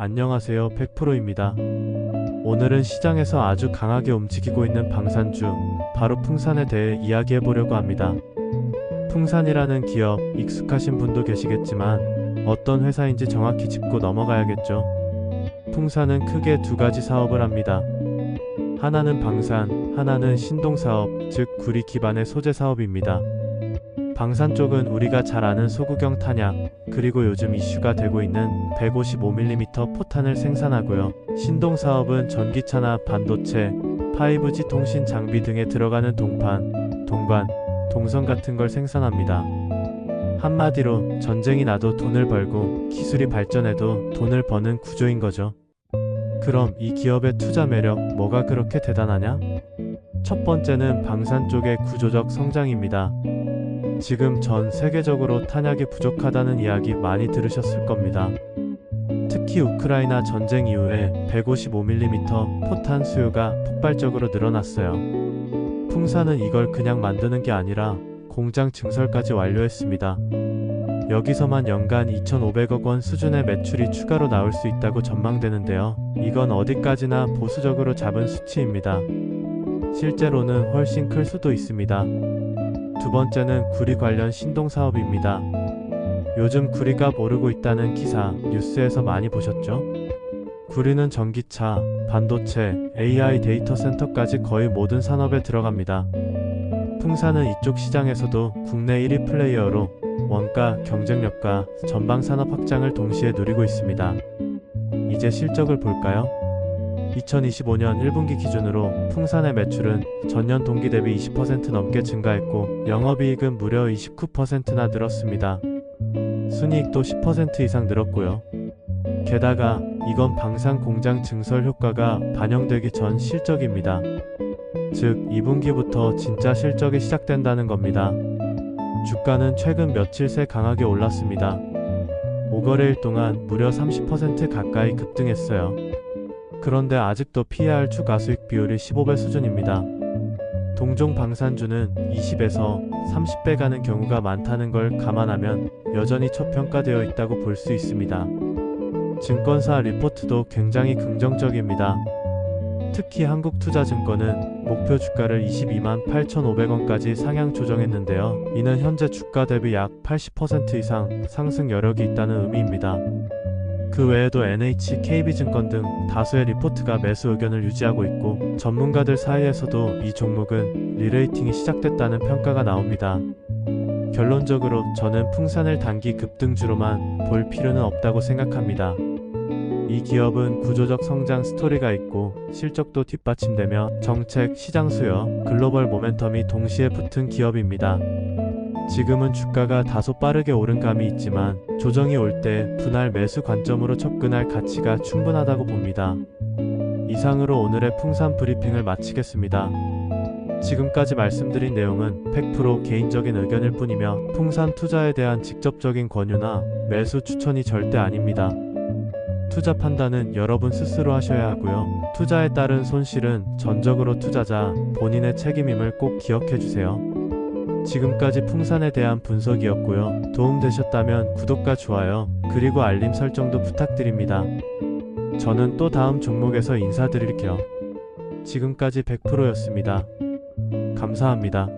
안녕하세요. 100%입니다. 오늘은 시장에서 아주 강하게 움직이고 있는 방산주, 바로 풍산에 대해 이야기해 보려고 합니다. 풍산이라는 기업 익숙하신 분도 계시겠지만 어떤 회사인지 정확히 짚고 넘어가야겠죠. 풍산은 크게 두 가지 사업을 합니다. 하나는 방산, 하나는 신동 사업, 즉 구리 기반의 소재 사업입니다. 방산 쪽은 우리가 잘 아는 소구경 탄약, 그리고 요즘 이슈가 되고 있는 155mm 포탄을 생산하고요. 신동 사업은 전기차나 반도체, 5G 통신 장비 등에 들어가는 동판, 동관, 동선 같은 걸 생산합니다. 한마디로 전쟁이 나도 돈을 벌고 기술이 발전해도 돈을 버는 구조인 거죠. 그럼 이 기업의 투자 매력 뭐가 그렇게 대단하냐? 첫 번째는 방산 쪽의 구조적 성장입니다. 지금 전 세계적으로 탄약이 부족하다는 이야기 많이 들으셨을 겁니다. 특히 우크라이나 전쟁 이후에 155mm 포탄 수요가 폭발적으로 늘어났어요. 풍산은 이걸 그냥 만드는 게 아니라 공장 증설까지 완료했습니다. 여기서만 연간 2,500억 원 수준의 매출이 추가로 나올 수 있다고 전망되는데요. 이건 어디까지나 보수적으로 잡은 수치입니다. 실제로는 훨씬 클 수도 있습니다. 두 번째는 구리 관련 신동 사업입니다. 요즘 구리가 오르고 있다는 기사 뉴스에서 많이 보셨죠? 구리는 전기차, 반도체, AI 데이터 센터까지 거의 모든 산업에 들어갑니다. 풍산은 이쪽 시장에서도 국내 1위 플레이어로 원가, 경쟁력과 전방 산업 확장을 동시에 누리고 있습니다. 이제 실적을 볼까요? 2025년 1분기 기준으로 풍산의 매출은 전년 동기 대비 20% 넘게 증가했고 영업이익은 무려 29%나 늘었습니다. 순이익도 10% 이상 늘었고요. 게다가 이건 방산 공장 증설 효과가 반영되기 전 실적입니다. 즉 2분기부터 진짜 실적이 시작된다는 겁니다. 주가는 최근 며칠 새 강하게 올랐습니다. 5거래일 동안 무려 30% 가까이 급등했어요. 그런데 아직도 PER 추가 수익 비율이 15배 수준입니다. 동종 방산주는 20에서 30배 가는 경우가 많다는 걸 감안하면 여전히 저평가되어 있다고 볼 수 있습니다. 증권사 리포트도 굉장히 긍정적입니다. 특히 한국투자증권은 목표 주가를 22만 8,500원까지 상향 조정했는데요. 이는 현재 주가 대비 약 80% 이상 상승 여력이 있다는 의미입니다. 그 외에도 NH, KB증권 등 다수의 리포트가 매수 의견을 유지하고 있고 전문가들 사이에서도 이 종목은 리레이팅이 시작됐다는 평가가 나옵니다. 결론적으로 저는 풍산을 단기 급등주로만 볼 필요는 없다고 생각합니다. 이 기업은 구조적 성장 스토리가 있고 실적도 뒷받침되며 정책, 시장 수요, 글로벌 모멘텀이 동시에 붙은 기업입니다. 지금은 주가가 다소 빠르게 오른 감이 있지만 조정이 올 때 분할 매수 관점으로 접근할 가치가 충분하다고 봅니다. 이상으로 오늘의 풍산 브리핑을 마치겠습니다. 지금까지 말씀드린 내용은 100% 개인적인 의견일 뿐이며 풍산 투자에 대한 직접적인 권유나 매수 추천이 절대 아닙니다. 투자 판단은 여러분 스스로 하셔야 하고요. 투자에 따른 손실은 전적으로 투자자 본인의 책임임을 꼭 기억해 주세요. 지금까지 풍산에 대한 분석이었고요. 도움되셨다면 구독과 좋아요, 그리고 알림 설정도 부탁드립니다. 저는 또 다음 종목에서 인사드릴게요. 지금까지 100%였습니다. 감사합니다.